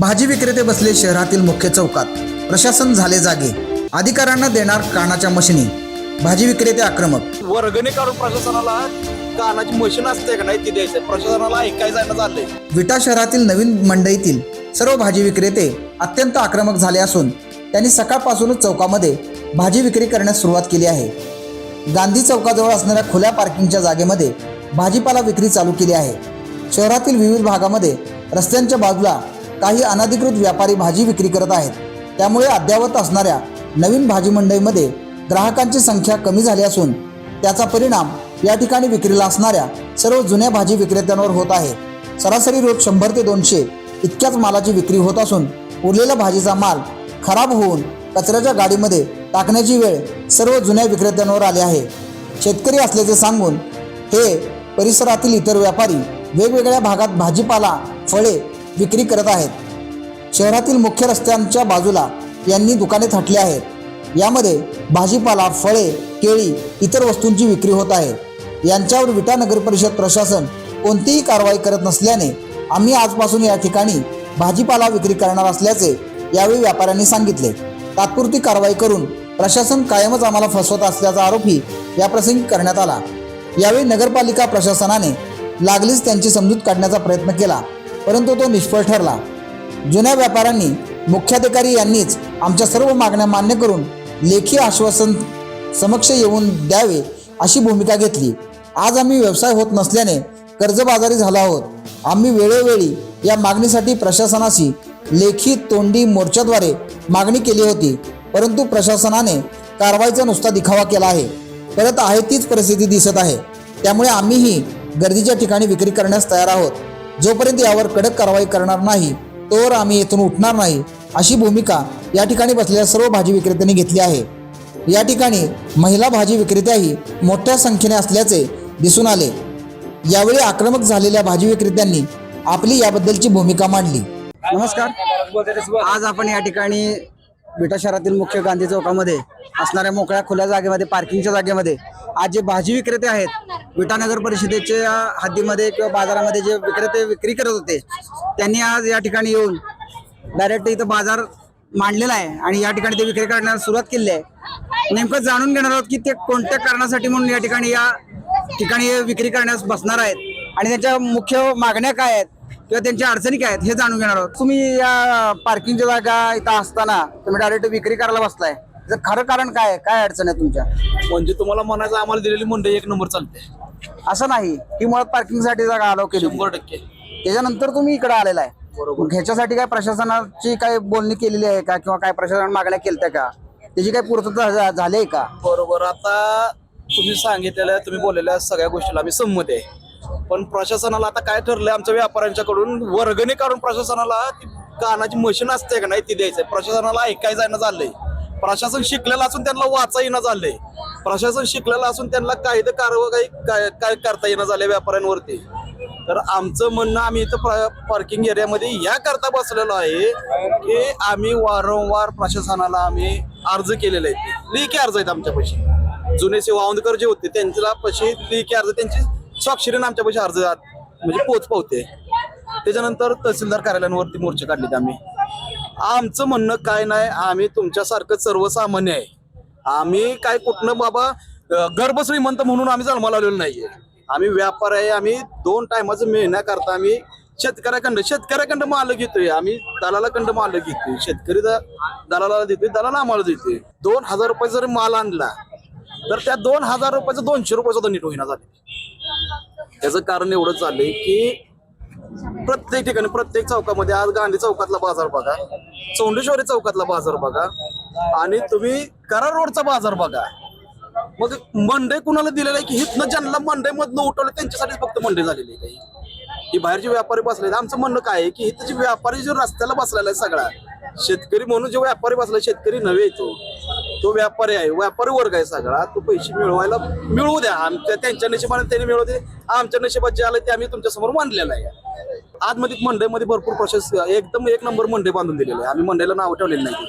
भाजी विक्रेते बसले शहरातील मुख्य चौकात. प्रशासन झाले जागे. अधिकाऱ्यांना देणार कानाच्या मशिनी. भाजी विक्रेते आक्रमक. वर्गणी काढून प्रशासनाला कानाची मशीन असते का नाही ती द्यायचं. प्रशासनाला ऐकाय जायला चाललंय विटा शहरातील नवीन मंडईतील सर्व भाजी विक्रेते अत्यंत आक्रमक झाले असून त्यांनी सकाळपासूनच चौकामध्ये भाजी विक्री करण्यास सुरुवात केली आहे. गांधी चौकाजवळ असणाऱ्या खुल्या पार्किंगच्या जागेमध्ये भाजीपाला विक्री चालू केली आहे. शहरातील विविध भागामध्ये रस्त्यांच्या बाजूला काही अनधिकृत व्यापारी भाजी विक्री करत आहेत. त्यामुळे अद्ययावत असणाऱ्या नवीन भाजी मंडईमध्ये ग्राहकांची संख्या कमी झाली असून त्याचा परिणाम या ठिकाणी विक्रीला असणाऱ्या सर्व जुन्या भाजी विक्रेत्यांवर होत आहे. सरासरी रोज शंभर ते दोनशे इतक्याच मालाची विक्री होत असून उरलेला भाजीचा माल खराब होऊन कचऱ्याच्या गाडीमध्ये टाकण्याची वेळ सर्व जुन्या विक्रेत्यांवर आली आहे. शेतकरी असल्याचे सांगून हे परिसरातील इतर व्यापारी वेगवेगळ्या भागात भाजीपाला फळे विक्री करत आहेत. शहरातील मुख्य रस्त्यांच्या बाजूला यांनी दुकाने थाटली आहेत. यामध्ये भाजीपाला फळे केळी इतर वस्तूंची विक्री होत आहे. यांच्यावर विटा नगर परिषद प्रशासन कोणतीही कारवाई करत नसल्याने आम्ही आजपासून या ठिकाणी भाजीपाला विक्री करणार असल्याचे यावेळी व्यापाऱ्यांनी सांगितले. तात्पुरती कारवाई करून प्रशासन कायमच आम्हाला फसवत असल्याचा आरोपही याप्रसंगी करण्यात आला. यावेळी नगरपालिका प्रशासनाने लागलीच त्यांची समजूत काढण्याचा प्रयत्न केला. परंतु तो निष्फळ ठरला. जुन्या व्यापाऱ्यांनी मुख्याधिकारी यांनीच आमच्या सर्व मागण्या मान्य करून लेखी आश्वासन समक्ष येऊन द्यावे अशी भूमिका घेतली. आज आम्ही व्यवसाय होत नसल्याने कर्जबाजारी झालो आहोत. आम्ही वेळोवेळी या मागणीसाठी प्रशासनाशी लेखी तोंडी मोर्चाद्वारे मागणी केली होती परंतु प्रशासनाने कारवाईचा नुसता दिखावा केला आहे. परत आहे तीच परिस्थिती दिसत आहे. त्यामुळे आम्हीही गर्दीच्या ठिकाणी विक्री करण्यास तयार आहोत. जोपर्यंत यावर कडक कारवाई करणार नाही तोवर आम्ही येथून उठणार नाही अशी भूमिका या ठिकाणी बसलेल्या सर्व भाजी विक्रेत्यांनी घेतली आहे. या ठिकाणी महिला भाजी विक्रेत्याही मोठ्या संख्येने असल्याचे दिसून आले. यावेळी आक्रमक झालेल्या भाजी विक्रेत्यांनी आपली याबद्दलची भूमिका मांडली. नमस्कार. आज आपण या ठिकाणी विटा शहरातील मुख्य गांधी चौकामध्ये असणाऱ्या मोकळ्या खुल्या जागेमध्ये पार्किंगच्या जागेमध्ये आज जे भाजी विक्रेते आहेत विटानगर परिषदेच्या हद्दीमध्ये किंवा बाजारामध्ये जे विक्रेते विक्री करत होते त्यांनी आज या ठिकाणी येऊन डायरेक्ट इथं बाजार मांडलेला आहे आणि या ठिकाणी ते विक्री करण्यास सुरुवात केली आहे. नेमकं जाणून घेणार आहोत की ते कोणत्या कारणासाठी म्हणून या ठिकाणी या ठिकाणी विक्री करण्यास बसणार आहेत आणि त्यांच्या मुख्य मागण्या काय आहेत किंवा त्यांच्या अडचणी काय आहेत हे जाणून घेणार आहोत. तुम्ही या पार्किंगच्या जागा इथं असताना तुम्ही डायरेक्ट विक्री करायला बसलाय. खरं कारण काय आहे? काय अडचण आहे तुमच्या? म्हणजे तुम्हाला म्हणायचं आम्हाला दिलेली मंडई एक नंबर चालते. असं नाही. ही मुळात पार्किंगसाठी जागा अलाव केली. शंभर टक्के. त्याच्यानंतर तुम्ही इकडे आलेला आहे. बरोबर. मग ह्याच्यासाठी काय प्रशासनाची काय बोलणी केलेली आहे का? किंवा काय प्रशासन मागण्या केल्या का? त्याची काय पूर्तता झा- झाली आहे का? बरोबर. आता तुम्ही सांगितलेल्या तुम्ही बोललेल्या सगळ्या गोष्टीला आम्ही संमत आहे. पण प्रशासनाला आता काय ठरलंय आमच्या व्यापाऱ्यांच्याकडून वर्गणी काढून प्रशासनाला ती कानाची मशीन असते का नाही ती द्यायचंय. प्रशासनाला ऐकाय जायला चाललंय प्रशासन शिकलेलं असून त्यांना वाचा येणं झालंय. प्रशासन शिकलेलं असून त्यांना कायदे कारवाई काय काय करता येणं झाले व्यापाऱ्यांवरती. तर आमचं म्हणणं आम्ही इथं पार्किंग एरियामध्ये या करता बसलेलो आहे की आम्ही वारंवार प्रशासनाला आम्ही अर्ज केलेले आहेत. लेखी अर्ज आहेत आमच्यापाशी. जुने सेवा जे होते त्यांच्या पशी लेखी अर्ज त्यांची स्वाक्षरीने आमच्यापाशी अर्ज म्हणजे पोच पावते त्याच्यानंतर तहसीलदार कार्यालयांवरती मोर्चे काढलेत आम्ही. आमचं म्हणणं काय नाही आम्ही तुमच्यासारखं सर्वसामान्य आहे. आम्ही काय कुठनं बाबा गर्भश्रीमंत म्हणून आम्ही जन्माला आलेलो नाहीये. आम्ही व्यापार आहे आम्ही दोन टायमाचं मेहनत करता आम्ही शेतकऱ्याकडं शेतकऱ्याकडं माल घेतोय. आम्ही दलालाकडं माल घेतोय. शेतकरी द- दलाला देतोय दलाला आम्हाला देतोय. दोन हजार रुपये जर माल आणला तर त्या दोन हजार रुपयाचं दोनशे रुपये सुद्धा नीट होईना झाले. त्याचं कारण एवढं चाललंय की प्रत्येक ठिकाणी प्रत्येक चौकामध्ये आज गांधी चौकातला बाजार बघा. चौंडेश्वरी चौकातला बाजार बघा. आणि तुम्ही करार रोडचा बाजार बघा. मग मंडई कुणाला दिलेलं आहे की हिथनं ज्यांना मंडई मधनं उठवलं त्यांच्यासाठी फक्त मंडई झालेली आहे काही. ही बाहेरचे व्यापारी बसले आमचं म्हणणं काय आहे की इथं जे व्यापारी जो रस्त्याला बसलेला आहे सगळा शेतकरी म्हणून जो व्यापारी बसला शेतकरी नव्हे तो. तो व्यापारी आहे. व्यापारी वर्ग आहे सगळा. तो पैसे मिळवायला मिळवू द्या. आमच्या त्यांच्या नशिबाने त्यांनी मिळवते आमच्या नशिबात जे आलं ते आम्ही तुमच्यासमोर मांडलेलं आहे. आतमध्ये मंडईमध्ये भरपूर प्रोसेस एकदम एक नंबर मंडई बांधून दिलेली आहे. आम्ही मंडईला नाव ठेवलेलं नाही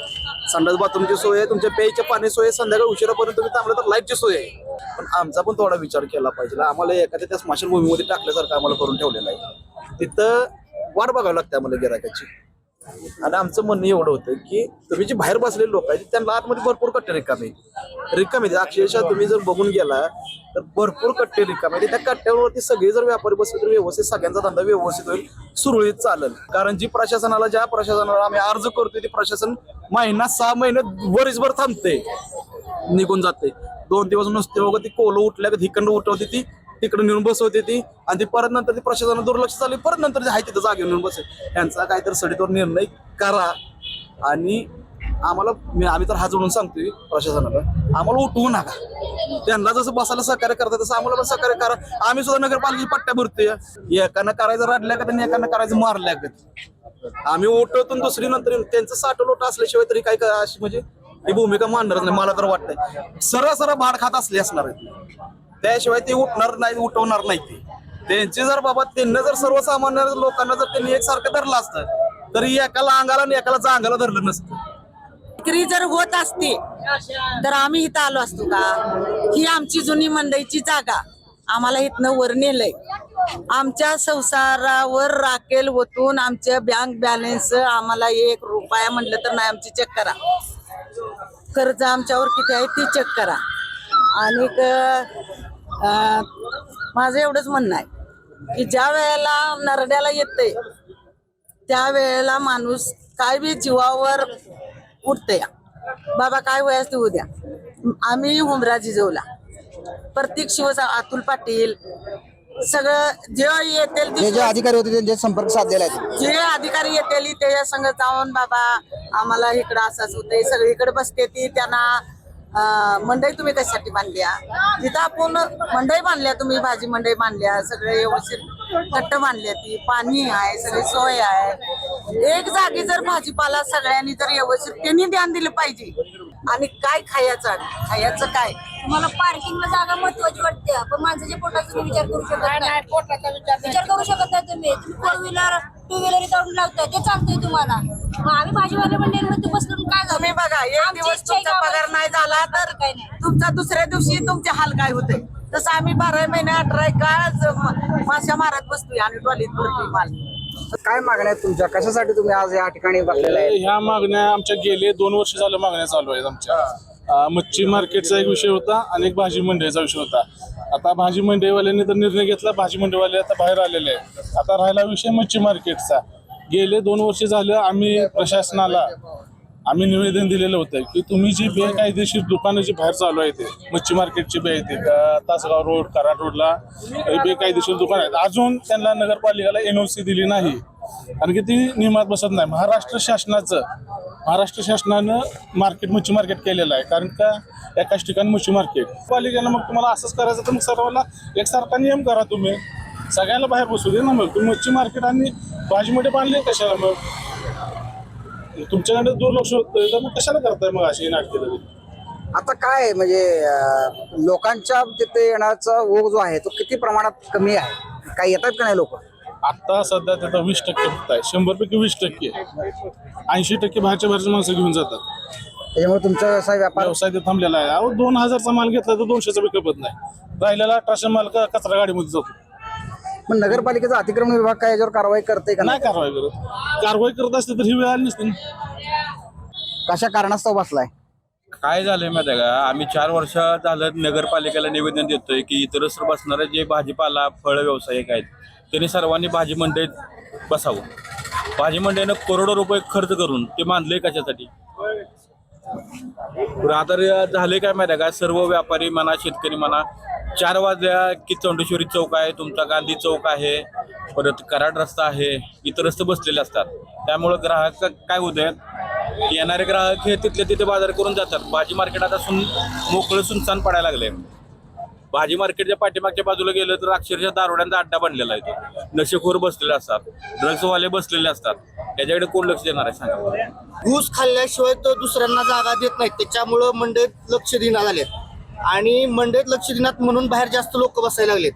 संडास बाथरूमची सोय आहे तुमच्या प्यायच्या पाणी सोय आहे, संध्याकाळी उशिरापर्यंत तुम्ही थांबलं तर लाईटची सोय आहे. पण आमचा पण थोडा विचार केला पाहिजे. आम्हाला एखाद्या त्या स्मशानभूमीमध्ये टाकल्यासारखं आम्हाला करून ठेवलेलं आहे. तिथं वाट बघावी लागते आम्हाला गिरायकाची आणि आमचं म्हणणं एवढं होतं की तुम्ही जे बाहेर बसलेले लोक आहेत त्यांना आतमध्ये भरपूर कट्टे रिकामे रिकामे अक्षरशः तुम्ही जर बघून गेला तर भरपूर कट्टे रिकामे त्या कट्ट्यावरती सगळे जर व्यापारी बसले तर व्यवस्थित सगळ्यांचा धंदा व्यवस्थित होईल सुरळीत चालेल. कारण जी प्रशासनाला ज्या प्रशासनाला आम्ही अर्ज करतोय ते प्रशासन महिना सहा महिने वरीसभर थांबते निघून जाते दोन दिवस नुसते वगैरे ती कोलं उठल्या का उठवते ती तिकडे नेऊन बसवते ती. आणि ती परत नंतर ती प्रशासनाला दुर्लक्ष झाले परत नंतर जे आहे तिथं जागे नेऊन बसेल. यांचा काहीतरी सडीतोर निर्णय करा. आणि आम्हाला मी आम्ही तर हा जोडून सांगतोय प्रशासनाला आम्हाला उठवू नका. त्यांना जसं बसायला सहकार्य करतात तसं आम्हाला पण सहकार्य करा. आम्ही सुद्धा नगरपालिकेची पट्ट्या भरतोय. एकानं करायचं रडल्या का आणि एकानं करायचं मारल्या का आम्ही ओटवतून दुसरी नंतर त्यांचं साठ लोट असल्याशिवाय तरी काय अशी म्हणजे ही भूमिका मांडणार नाही मला तर वाटतंय. सरळ सरळ भाड खात असली असणार आहेत. त्याशिवाय ते उठणार नाही उठवणार नाही ते. त्यांचे जर बाबा त्यांना जर सर्वसामान्य लोकांना जर त्यांनी एकसारखं धरलं असतं तर एकाला अंगाला आणि एकाला जांगाला धरलं नसतं. विक्री जर होत असती तर आम्ही इथं आलो असतो का? ही आमची जुनी मंडईची जागा. आम्हाला इथनं वर नेलंय. आमच्या संसारावर राखेल ओतून आमच्या बँक बॅलन्स आम्हाला एक रुपया म्हणलं तर नाही आमची चेक करा. कर्ज आमच्यावर किती आहे ती चेक करा. आणि माझं एवढंच म्हणणं आहे की ज्या वेळेला नरड्याला येतंय त्यावेळेला माणूस काय बी जीवावर उठते बाबा काय वय असते उद्या आम्ही हुमरा जिजवला प्रत्येक शिवसा अतुल पाटील सगळं जे येतील जे ते जे अधिकारी होते त्यांचे संपर्क साधलेला आहे. जे अधिकारी येतील त्याच्या संग जाऊन बाबा आम्हाला इकडं असंच होतंय सगळीकडे बसते ती त्यांना मंडई तुम्ही कशासाठी बांधल्या तिथं आपण मंडई बांधल्या तुम्ही भाजी मंडई बांधल्या सगळे व्यवस्थित कट्ट बांधल्या ती पाणी आहे सगळी सोय आहे. एक जागी जर भाजीपाला सगळ्यांनी जर व्यवस्थित त्यांनी ध्यान दिलं पाहिजे. आणि काय खायचं? खायचं काय? तुम्हाला पार्किंगला जागा महत्वाची वाटते. पण माणसाच्या पोटाचा तुम्ही विचार करू शकत नाही विचार करू शकत नाही तुम्ही. तुम्ही फोर व्हीलर टू व्हीलर इथं लावताय ते चालतंय तुम्हाला. मग आम्ही भाजीवाले मंडळीमध्ये बसलो काय झालं? तुम्ही बघा एक आमची दिवस इच्छा आहे तुमचा का पगार नाही झाला तर काय नाही. तुमचा दुसऱ्या दिवशी तुमचे हाल काय होते? तसं आम्ही बारा महिने अठरा काळच माश्या मारत बसतोय आणि ट्रॉलीत भरतोय माल. काय मागण्या आहेत तुमच्या? कशासाठी तुम्ही आज या ठिकाणी बसलेला आहे? ह्या मागण्या आमच्या गेले दोन वर्ष झालं मागण्या चालू आहेत आमच्या. अं, मच्छी मार्केटचा एक विषय होता आणि एक भाजी मंडईचा विषय होता. आता भाजी मंडईवाल्यांनी तर निर्णय घेतला भाजी मंडईवाले आता बाहेर आलेले आहेत. आता राहिला विषय मच्छी मार्केटचा. गेले दोन वर्ष झालं आम्ही प्रशासनाला आम्ही निवेदन दिलेलं होतं की तुम्ही जी बेकायदेशीर दुकानं जी बाहेर चालू आहे ते मच्छी मार्केटची बे आहे ते तासगाव रोड कराड रोडला हे बेकायदेशीर दुकान आहेत. अजून त्यांना नगरपालिकेला सी दिली नाही. कारण की ती नियमात बसत नाही. महाराष्ट्र शासनाचं महाराष्ट्र शासनानं मार्केट मच्छी मार्केट केलेलं आहे. कारण का एकाच ठिकाणी मच्छी मार्केट. पालिकेनं मग तुम्हाला असंच करायचं तर मग सर्वांना एकसारखा नियम करा तुम्ही. सगळ्यांना बाहेर बसू दे ना मग. तुम्ही मच्छी मार्केट आणि भाजीमध्ये बांधले कशाला मग? तुमच्याकडे दुर्लक्ष होतं तर मग कशाला करताय मग अशी नाटके आता काय आहे म्हणजे अं, लोकांच्या तिथे येण्याचा ओघ जो आहे तो किती प्रमाणात कमी आहे? काय येतात का नाही लोक? आता सध्या त्याचा वीस टक्के फक्त आहे. शंभर पैकी वीस टक्के ऐंशी टक्के बाहेरच्या बाहेरची माणसं घेऊन जातात. त्याच्यामुळे तुमचा व्यवसाय व्यापार व्यवसाय ते थांबलेला आहे. अहो दोन हजारचा माल घेतला तर दोनशेचा बी खपत नाही. राहिलेला अठराशे माल का कचरा गाडीमध्ये जातो. पण नगरपालिकेचा अतिक्रमण विभाग काय याच्यावर कारवाई करते का नाही नाही? कारवाई करत. कारवाई करत असते तर ही वेळ आली नसती. कशा कारणास्तव बसलाय? काय झालंय माहिती आहे का? आम्ही चार वर्ष झालं नगरपालिकेला निवेदन देतोय की इतरस्त्र बसणारे जे भाजीपाला फळ व्यावसायिक आहेत त्यांनी सर्वांनी भाजी मंडईत बसावं. भाजी मंडईनं करोडो रुपये खर्च करून ते बांधले कशासाठी? आता झाले काय माहिती आहे का? सर्व व्यापारी म्हणा शेतकरी म्हणा चार वाजल्या की चौंडेश्वरी चौक आहे तुमचा गांधी चौक आहे परत कराड रस्ता आहे इतर रस्ते बसलेले असतात. त्यामुळं ग्राहक काय होतंय येणारे ग्राहक हे तिथले तिथे बाजार करून जातात. भाजी मार्केट आता सुन मोकळं सुनसान पडायला लागले. भाजी मार्केटच्या पाठीमागच्या बाजूला गेलं तर अक्षरशः दारोड्यांचा अड्डा बनलेला आहे तो. नशेखोर बसलेले असतात. ड्रग्सवाले बसलेले असतात. त्याच्याकडे कोण लक्ष देणार आहे सांगा. घूस खाल्ल्याशिवाय तर दुसऱ्यांना जागा देत नाही. त्याच्यामुळं मंडळीत लक्ष देण्यात आलेत आणि मंडईत लक्ष देण्यात म्हणून बाहेर जास्त लोक बसायला लागलेत.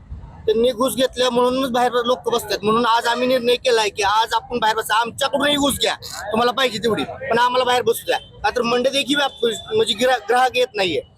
त्यांनी घुस घेतल्या म्हणूनच बाहेर लोक बसतात. म्हणून आज आम्ही निर्णय केलाय की आज आपण बाहेर बसा. आमच्याकडूनही घुस घ्या. तुम्हाला पाहिजे तेवढी. पण आम्हाला बाहेर बसू द्या. का तर मंडईत एकही म्हणजे गिरा- ग्राहक येत नाहीये.